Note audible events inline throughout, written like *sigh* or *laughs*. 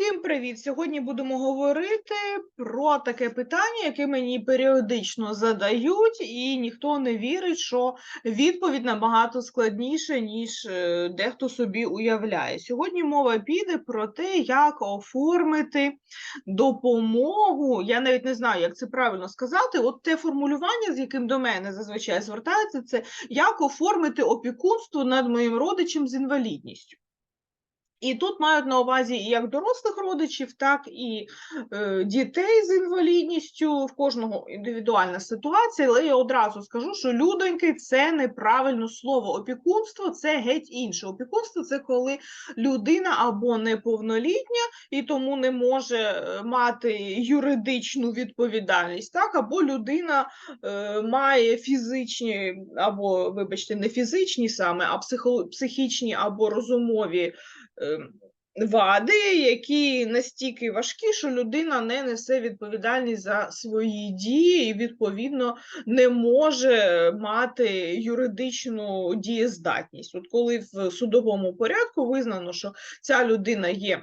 Всім привіт! Сьогодні будемо говорити про таке питання, яке мені періодично задають, і ніхто не вірить, що відповідь набагато складніша, ніж е, дехто собі уявляє. Сьогодні мова піде про те, як оформити допомогу. Я навіть не знаю, як це правильно сказати. От те формулювання, з яким до мене зазвичай звертаються, це як оформити опікунство над моїм родичем з інвалідністю. І тут мають на увазі як дорослих родичів, так і е, дітей з інвалідністю. В кожного індивідуальна ситуація, але я одразу скажу, що людоньки це неправильне слово. Опікунство це геть інше. Опікунство це коли людина або неповнолітня і тому не може е, мати юридичну відповідальність, так, або людина е, має фізичні, або, вибачте, не фізичні саме, а психо, психічні або розумові вади, які настільки важкі, що людина не несе відповідальність за свої дії і, відповідно, не може мати юридичну дієздатність. От коли в судовому порядку визнано, що ця людина є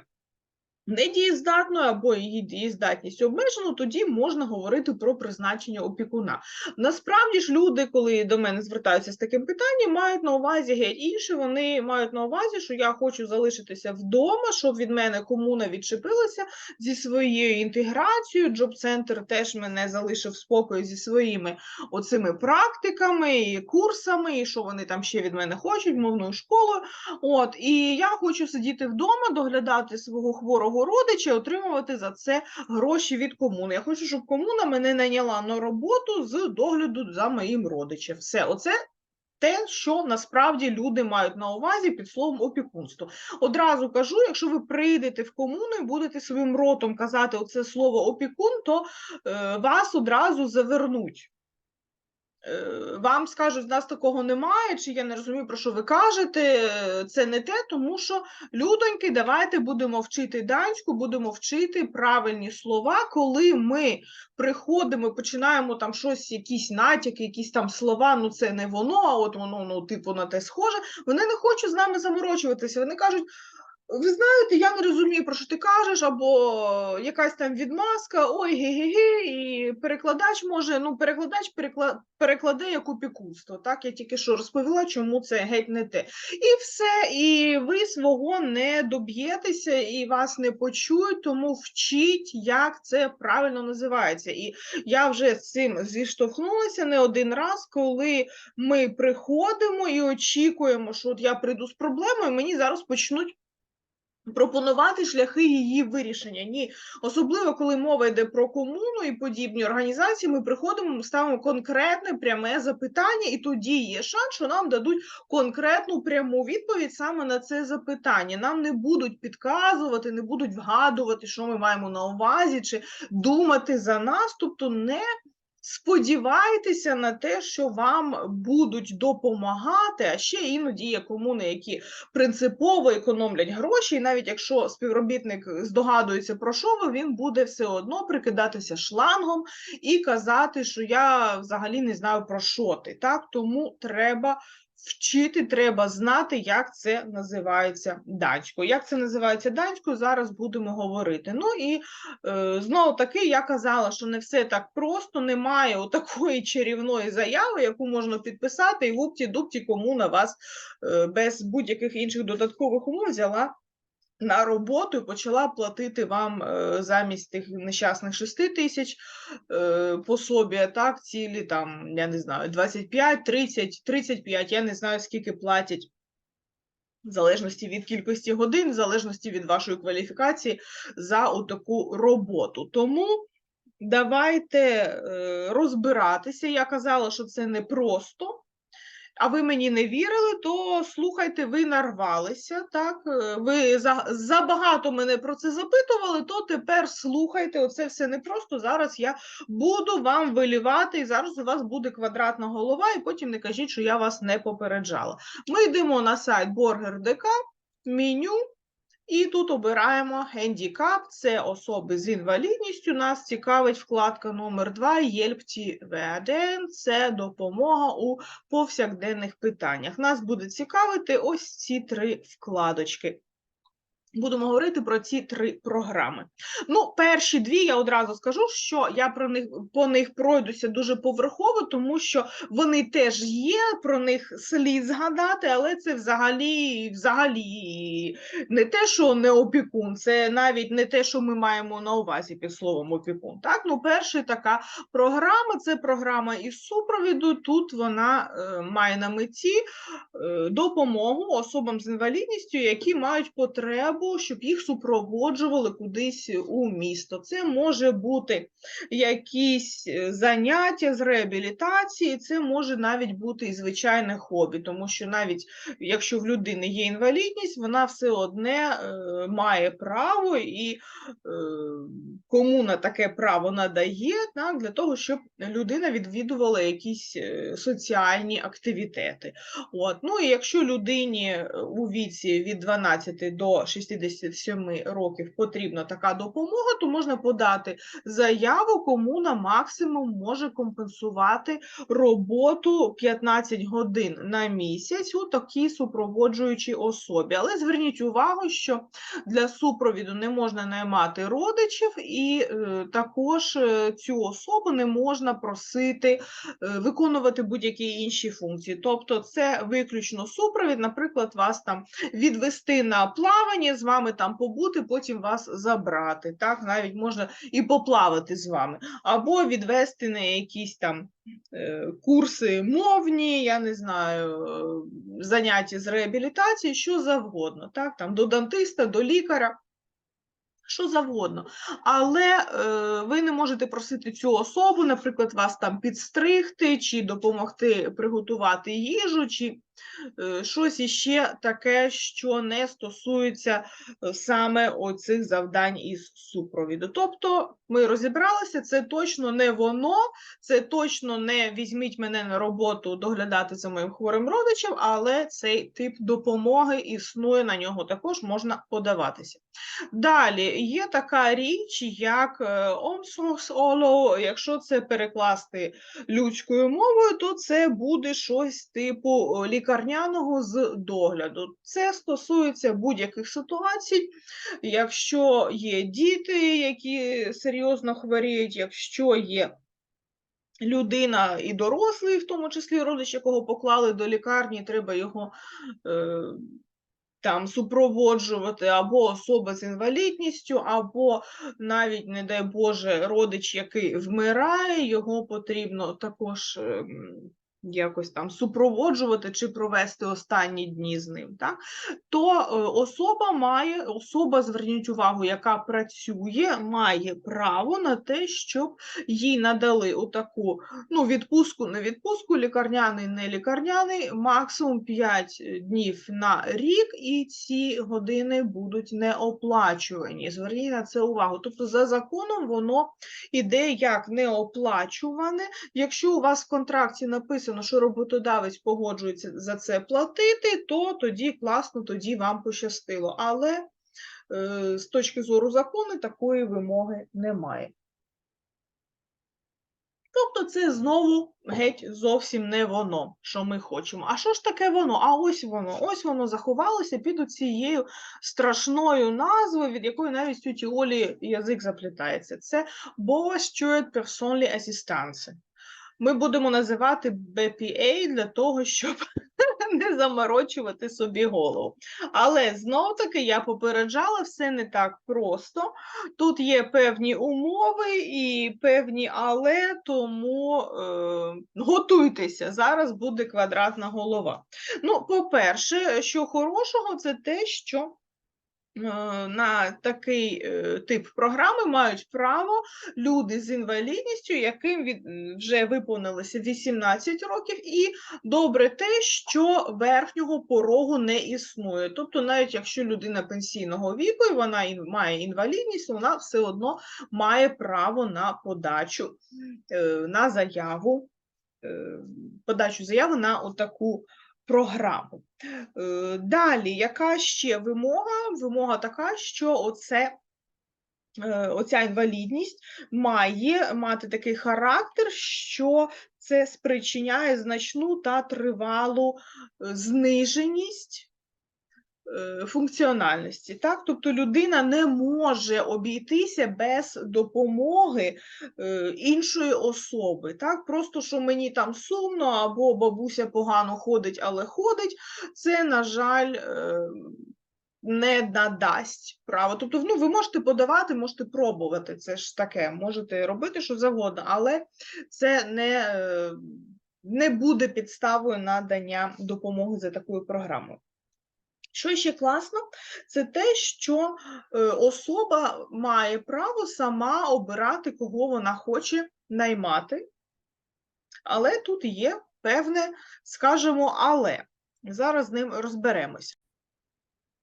недієздатною або її дієздатність обмежена, тоді можна говорити про призначення опікуна. Насправді ж люди, коли до мене звертаються з таким питанням, мають на увазі геть інше. Вони мають на увазі, що я хочу залишитися вдома, щоб від мене комуна відчепилася зі своєю інтеграцією. Джоб-центр теж мене залишив в спокої зі своїми оцими практиками і курсами, і що вони там ще від мене хочуть, мовною школою. От і я хочу сидіти вдома, доглядати свого хворого родича, і отримувати за це гроші від комуни. Я хочу, щоб комуна мене найняла на роботу з догляду за моїм родичем. Все, оце. Те, що насправді люди мають на увазі під словом опікунство. Одразу кажу, якщо ви прийдете в комуну і будете своїм ротом казати оце слово опікун, то е, вас одразу завернуть. Е, Вам скажуть, в нас такого немає, чи я не розумію, про що ви кажете. Це не те, тому що людоньки, давайте будемо вчити данську, будемо вчити правильні слова, коли ми приходимо, починаємо там щось, якісь натяки, якісь там слова, ну це не воно, а от воно ну, типу на те схоже. Вони не хочуть з нами заморочуватися. Вони кажуть. Ви знаєте, я не розумію, про що ти кажеш, або якась там відмазка, ой, ге-ге-ге, і перекладач може, ну, перекладач перекла... перекладе як опікунство. Так, я тільки що розповіла, чому це геть не те. І все, і ви свого не доб'єтеся, і вас не почують, тому вчіть, як це правильно називається. І я вже з цим зіштовхнулася не один раз, коли ми приходимо і очікуємо, що от я прийду з проблемою, мені зараз почнуть пропонувати шляхи її вирішення. Ні, особливо коли мова йде про комуну і подібні організації, ми приходимо, ставимо конкретне пряме запитання, і тоді є шанс, що нам дадуть конкретну пряму відповідь саме на це запитання. Нам не будуть підказувати, не будуть вгадувати, що ми маємо на увазі, чи думати за нас, тобто не Сподівайтеся на те, що вам будуть допомагати, а ще іноді є комуни, які принципово економлять гроші, і навіть якщо співробітник здогадується про що ви, він буде все одно прикидатися шлангом і казати, що я взагалі не знаю про що ти. Так тому треба вчити, треба знати, як це називається данською. Як це називається данською, зараз будемо говорити. Ну і е, знову таки я казала, що не все так просто, немає такої чарівної заяви, яку можна підписати, і гупті-дупті кому на вас е, без будь-яких інших додаткових умов взяла. На роботу і почала платити вам е, замість тих нещасних 6 тисяч е, пособія, так, цілі там, я не знаю, 25, 30, 35, я не знаю, скільки платять. В залежності від кількості годин, в залежності від вашої кваліфікації за таку роботу. Тому давайте е, розбиратися. Я казала, що це не просто. А ви мені не вірили, то слухайте, ви нарвалися, так? е, Ви за- забагато мене про це запитували, то тепер слухайте, оце все не просто. Зараз я буду вам вилівати, і зараз у вас буде квадратна голова, і потім не кажіть, що я вас не попереджала. Ми йдемо на сайт Burger.dk, меню, і тут обираємо гендікап, це особи з інвалідністю. Нас цікавить вкладка номер 2 «Hjälp це допомога у повсякденних питаннях. Нас буде цікавити ось ці три вкладочки. Будемо говорити про ці три програми. Ну, перші дві я одразу скажу, що я про них по них пройдуся дуже поверхово, тому що вони теж є, про них слід згадати, але це взагалі, взагалі не те, що не опікун, це навіть не те, що ми маємо на увазі під словом опікун. Так, ну перша така програма це програма із супровіду. Тут вона е, має на меті е, допомогу особам з інвалідністю, які мають потребу щоб їх супроводжували кудись у місто. Це може бути якісь е, заняття з реабілітації, це може навіть бути і звичайне хобі, тому що навіть якщо в людини є інвалідність, вона все одне е, має право і е, кому на таке право надає, так, для того, щоб людина відвідувала якісь соціальні активітети. От. Ну і якщо людині у віці від 12 до 67 років потрібна така допомога, то можна подати заяву, кому на максимум може компенсувати роботу 15 годин на місяць у такій супроводжуючій особі. Але зверніть увагу, що для супровіду не можна наймати родичів, і е, також е, цю особу не можна просити е, виконувати будь-які інші функції. Тобто, це виключно супровід, наприклад, вас там відвести на плавання, з вами там побути, потім вас забрати. Так, навіть можна і поплавати з вами, або відвести на якісь там е, курси мовні, я не знаю, е, заняття з реабілітації, що завгодно, так, там до дантиста, до лікаря. Що завгодно, але е, ви не можете просити цю особу, наприклад, вас там підстригти, чи допомогти приготувати їжу, чи щось іще таке, що не стосується е, саме оцих завдань із супровіду. Тобто ми розібралися, це точно не воно, це точно не візьміть мене на роботу доглядати за моїм хворим родичем, але цей тип допомоги існує, на нього також можна подаватися. Далі є така річ, як омсорс-оло, е, якщо це перекласти людською мовою, то це буде щось типу лікарського лікарняного з догляду. Це стосується будь-яких ситуацій, якщо є діти, які серйозно хворіють, якщо є людина і дорослий, в тому числі родич, якого поклали до лікарні, треба його. Е там супроводжувати або особа з інвалідністю, або навіть, не дай Боже, родич, який вмирає, його потрібно також ем, якось там супроводжувати чи провести останні дні з ним, так? то е, особа має, особа, зверніть увагу, яка працює, має право на те, щоб їй надали отаку ну, відпустку, не відпустку, лікарняний, не лікарняний, максимум 5 днів на рік, і ці години будуть не оплачувані. Зверніть на це увагу. Тобто, за законом воно іде як неоплачуване. Якщо у вас в контракті написано, написано, що роботодавець погоджується за це платити, то тоді класно, тоді вам пощастило. Але е, з точки зору закону такої вимоги немає. Тобто це знову геть зовсім не воно, що ми хочемо. А що ж таке воно? А ось воно. Ось воно заховалося під цією страшною назвою, від якої навіть тюті Олі язик заплітається. Це Boa Stewart Personally Assistance ми будемо називати BPA для того, щоб *laughs* не заморочувати собі голову. Але знов таки я попереджала, все не так просто. Тут є певні умови і певні але, тому е, готуйтеся, зараз буде квадратна голова. Ну, по-перше, що хорошого, це те, що на такий е, тип програми мають право люди з інвалідністю, яким від вже виповнилося 18 років, і добре те, що верхнього порогу не існує. Тобто, навіть якщо людина пенсійного віку і вона має інвалідність, вона все одно має право на подачу е, на заяву, подачу заяви на таку програму. Е, далі, яка ще вимога? Вимога така, що оце. Е, оця інвалідність має мати такий характер, що це спричиняє значну та тривалу е, зниженість функціональності. Так? Тобто людина не може обійтися без допомоги е, іншої особи. Так? Просто що мені там сумно, або бабуся погано ходить, але ходить, це, на жаль, е, не надасть право. Тобто, ну, ви можете подавати, можете пробувати. Це ж таке, можете робити що завгодно, але це не, е, не буде підставою надання допомоги за такою програмою. Що ще класно, це те, що е, особа має право сама обирати, кого вона хоче наймати. Але тут є певне, скажімо, але. Зараз з ним розберемось.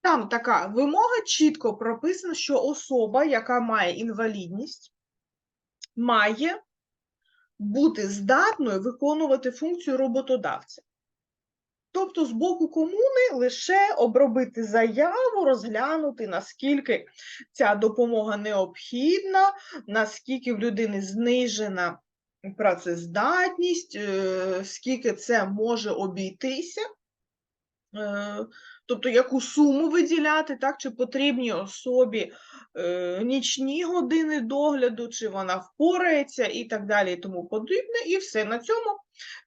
Там така вимога чітко прописана, що особа, яка має інвалідність, має бути здатною виконувати функцію роботодавця. Тобто з боку комуни лише обробити заяву, розглянути, наскільки ця допомога необхідна, наскільки в людини знижена працездатність, е, скільки це може обійтися. Е, Тобто, яку суму виділяти, так, чи потрібні особі е, нічні години догляду, чи вона впорається і так далі, і тому подібне. І все на цьому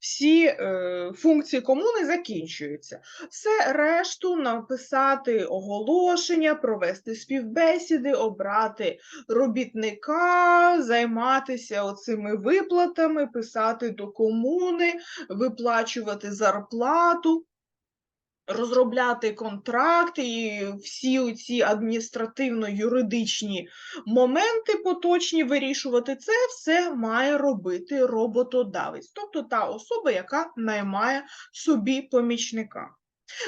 всі е, функції комуни закінчуються. Все решту написати оголошення, провести співбесіди, обрати робітника, займатися оцими виплатами, писати до комуни, виплачувати зарплату розробляти контракти і всі ці адміністративно-юридичні моменти поточні вирішувати, це все має робити роботодавець, тобто та особа, яка наймає собі помічника.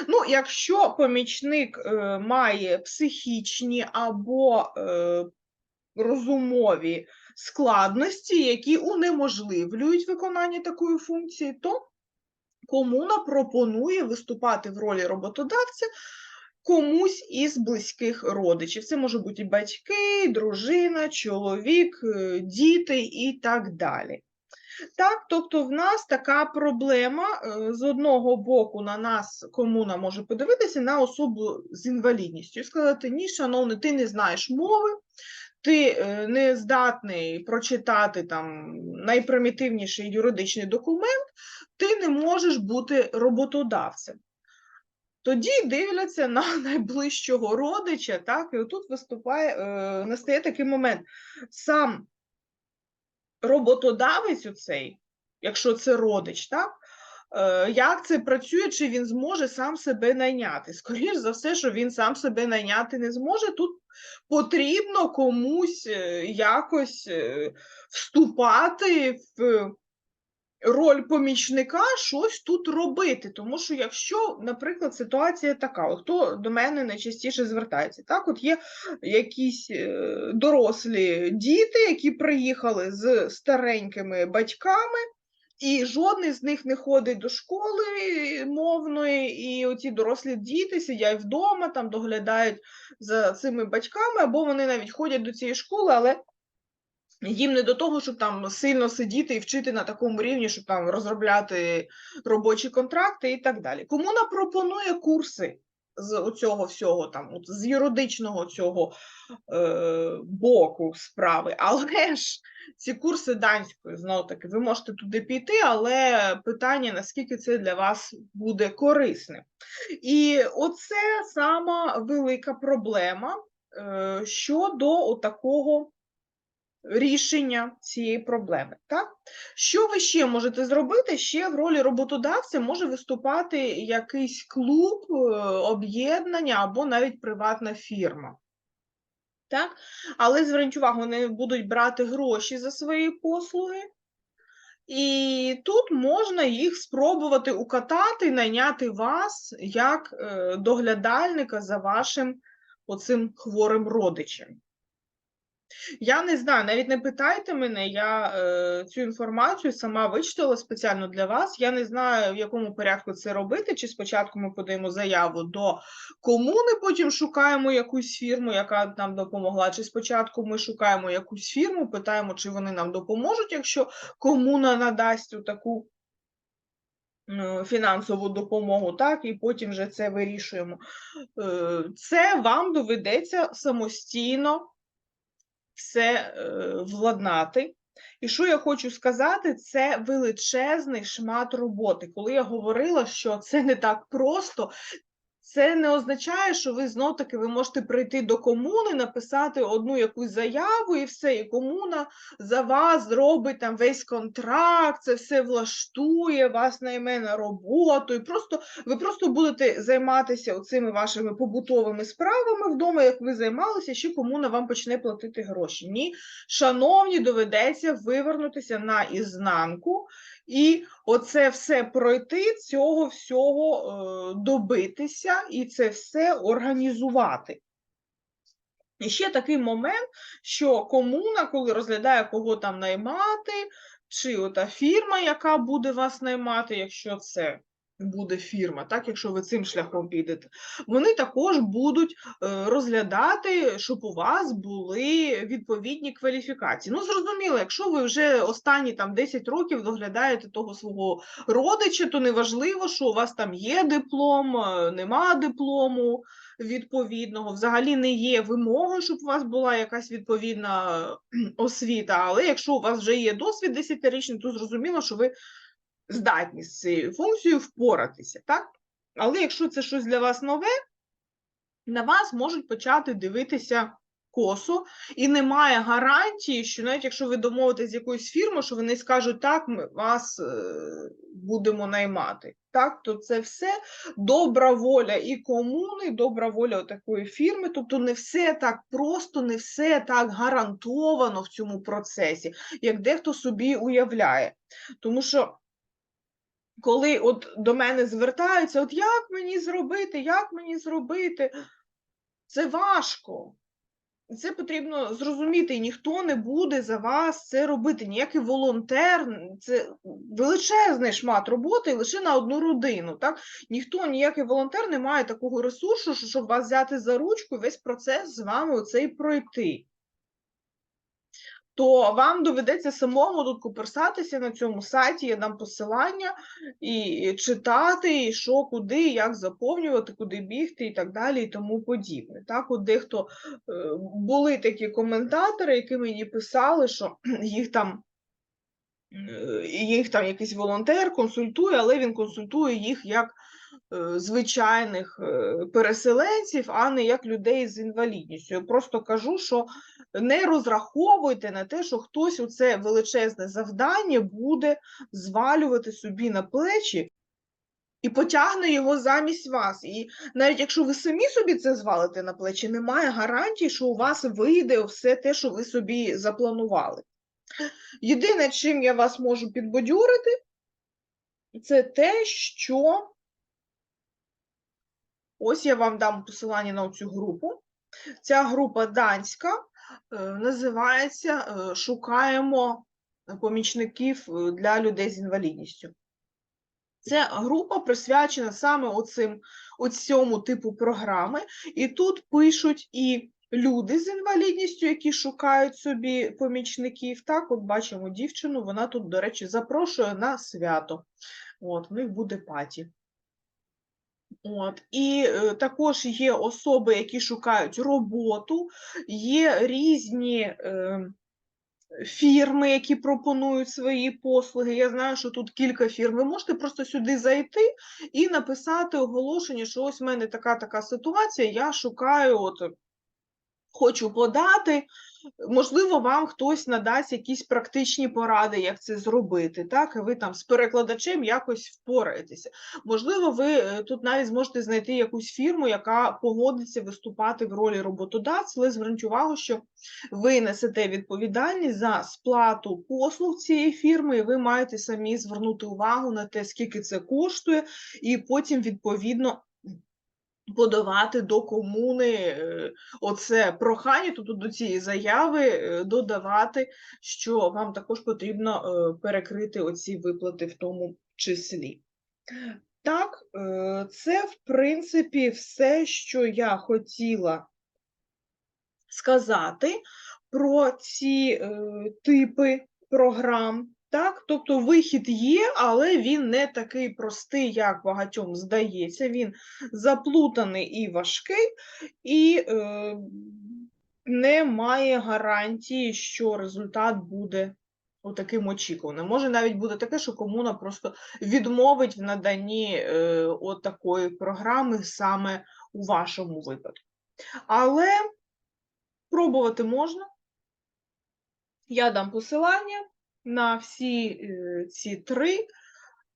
Ну, якщо помічник е, має психічні або е, розумові складності, які унеможливлюють виконання такої функції, то комуна пропонує виступати в ролі роботодавця комусь із близьких родичів. Це можуть бути батьки, дружина, чоловік, е, діти і так далі. Так, тобто в нас така проблема е, з одного боку на нас комуна може подивитися на особу з інвалідністю і сказати: ні, шановний, ти не знаєш мови, ти е, не здатний прочитати там найпримітивніший юридичний документ, ти не можеш бути роботодавцем. Тоді дивляться на *laughs* найближчого родича, так, і отут виступає, е, настає такий момент. Сам роботодавець у цей, якщо це родич, так, е, як це працює, чи він зможе сам себе найняти? Скоріше за все, що він сам себе найняти не зможе. Тут потрібно комусь е, якось е, вступати в роль помічника щось тут робити. Тому що, якщо, наприклад, ситуація така, от хто до мене найчастіше звертається, так, от є якісь е, дорослі діти, які приїхали з старенькими батьками. І жодний з них не ходить до школи мовної, і оці дорослі діти сидять вдома, там доглядають за цими батьками, або вони навіть ходять до цієї школи, але їм не до того, щоб там сильно сидіти і вчити на такому рівні, щоб там розробляти робочі контракти і так далі. Комуна пропонує курси з цього всього, там, з юридичного цього е, боку справи, але ж ці курси данської, знову таки, ви можете туди піти, але питання, наскільки це для вас буде корисним. І оце сама велика проблема е, щодо такого рішення цієї проблеми. Так? Що ви ще можете зробити? Ще в ролі роботодавця може виступати якийсь клуб, е, об'єднання або навіть приватна фірма. Так? Але зверніть увагу, вони будуть брати гроші за свої послуги. І тут можна їх спробувати укатати, найняти вас як е, доглядальника за вашим оцим хворим родичем. Я не знаю, навіть не питайте мене, я е, цю інформацію сама вичитала спеціально для вас. Я не знаю, в якому порядку це робити. Чи спочатку ми подаємо заяву до комуни, потім шукаємо якусь фірму, яка нам допомогла. Чи спочатку ми шукаємо якусь фірму, питаємо, чи вони нам допоможуть, якщо комуна надасть таку е, фінансову допомогу, так, і потім вже це вирішуємо. Е, Це вам доведеться самостійно все е, владнати. І що я хочу сказати, це величезний шмат роботи. Коли я говорила, що це не так просто, це не означає, що ви знов таки ви можете прийти до комуни, написати одну якусь заяву і все, і комуна за вас зробить там весь контракт, це все влаштує, вас найме на роботу. І просто ви просто будете займатися цими вашими побутовими справами вдома, як ви займалися, ще комуна вам почне платити гроші. Ні, шановні, доведеться вивернутися на ізнанку. І оце все пройти, цього всього е, добитися і це все організувати. І ще такий момент, що комуна, коли розглядає, кого там наймати, чи ота фірма, яка буде вас наймати, якщо це буде фірма, так, якщо ви цим шляхом підете, вони також будуть е, розглядати, щоб у вас були відповідні кваліфікації. Ну, зрозуміло, якщо ви вже останні там 10 років доглядаєте того свого родича, то неважливо, що у вас там є диплом, е, нема диплому відповідного, взагалі не є вимогою, щоб у вас була якась відповідна освіта, але якщо у вас вже є досвід 10-річний, то зрозуміло, що ви здатні з цією функцією впоратися, так? Але якщо це щось для вас нове, на вас можуть почати дивитися косо, і немає гарантії, що навіть якщо ви домовитесь з якоюсь фірмою, що вони скажуть, так, ми вас е, будемо наймати. Так, то це все добра воля і комуни, добра воля такої фірми. Тобто не все так просто, не все так гарантовано в цьому процесі, як дехто собі уявляє. Тому що коли от до мене звертаються, от як мені зробити, як мені зробити, це важко. Це потрібно зрозуміти, і ніхто не буде за вас це робити. Ніякий волонтер, це величезний шмат роботи лише на одну родину. Так? Ніхто, ніякий волонтер не має такого ресурсу, щоб вас взяти за ручку і весь процес з вами оцей пройти. То вам доведеться самому тут куперсатися на цьому сайті, я дам посилання, і читати, і що, куди, як заповнювати, куди бігти і так далі, і тому подібне. Так, от дехто е, були такі коментатори, які мені писали, що *clears throat* їх там. е, Їх там якийсь волонтер консультує, але він консультує їх як е, звичайних переселенців, а не як людей з інвалідністю. Я просто кажу, що не розраховуйте на те, що хтось у це величезне завдання буде звалювати собі на плечі і потягне його замість вас. І навіть якщо ви самі собі це звалите на плечі, немає гарантії, що у вас вийде все те, що ви собі запланували. Єдине, чим я вас можу підбадьорити, це те, що ось я вам дам посилання на цю групу. Ця група данська називається е, Шукаємо помічників е, для людей з інвалідністю. Ця група присвячена саме оцим, цьому типу програми, і тут пишуть і люди з інвалідністю, які шукають собі помічників. Так, от бачимо дівчину, вона тут, до речі, запрошує на свято. От, в них буде паті. От. І е, також є особи, які шукають роботу, є різні е, фірми, які пропонують свої послуги. Я знаю, що тут кілька фірм. Ви можете просто сюди зайти і написати оголошення, що ось в мене така така ситуація, я шукаю, от, хочу подати. Можливо, вам хтось надасть якісь практичні поради, як це зробити, так? І ви там з перекладачем якось впораєтеся. Можливо, ви е, тут навіть зможете знайти якусь фірму, яка погодиться виступати в ролі роботодавця, але зверніть увагу, що ви несете відповідальність за сплату послуг цієї фірми, і ви маєте самі звернути увагу на те, скільки це коштує, і потім відповідно. Подавати до комуни е, оце прохання, тобто до цієї заяви е, додавати, що вам також потрібно е, перекрити оці виплати в тому числі. Так, це в принципі все, що я хотіла сказати про ці типи програм. Так, тобто вихід є, але він не такий простий, як багатьом здається. Він заплутаний і важкий, і е, не має гарантії, що результат буде отаким очікуваним. Може навіть бути таке, що комуна просто відмовить в наданні е, от такої програми саме у вашому випадку. Але пробувати можна. Я дам посилання на всі е, ці три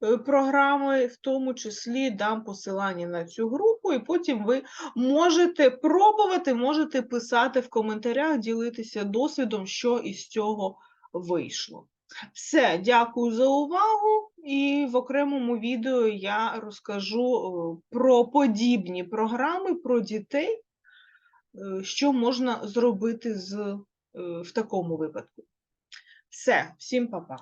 е, програми, в тому числі дам посилання на цю групу, і потім ви можете пробувати, можете писати в коментарях, ділитися досвідом, що із цього вийшло. Все, дякую за увагу. І в окремому відео я розкажу е, про подібні програми, про дітей, що можна зробити з, в такому випадку. Все, всім па-па.